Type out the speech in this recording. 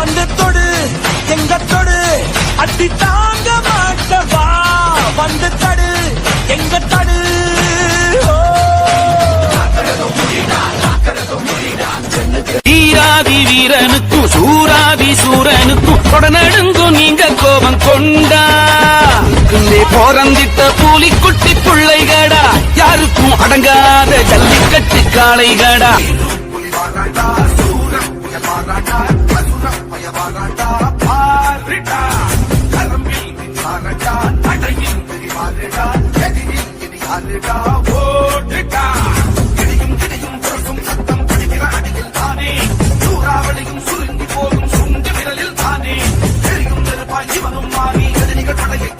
வந்து தொடு எங்க தொடு. அடி தாங்க மாட்டவா? வந்து தடு எங்க தடு. ஓ. வீராதி வீரனுக்கும் சூராதி சூரனுக்கும் கொடநடுங்கும் நீங்க கோபம் கொண்டா? உள்ளே போரந்திட்ட பூலிக்குட்டி பிள்ளைகடா யாருக்கும் அடங்காத ஜல்லிக்கட்டு காளைகடா? பாருடா பாருடா கரம்பில் பாருடா நடையில் பாருடா எதிரில் பாருடா ஓடுடா. கிடியும் கிடியும் சுருங்கி போகும் சுண்டு விரலில் தானே. தெரியும் நெருப்பாய் இவனும் மாறி எதிரிகள் படையில்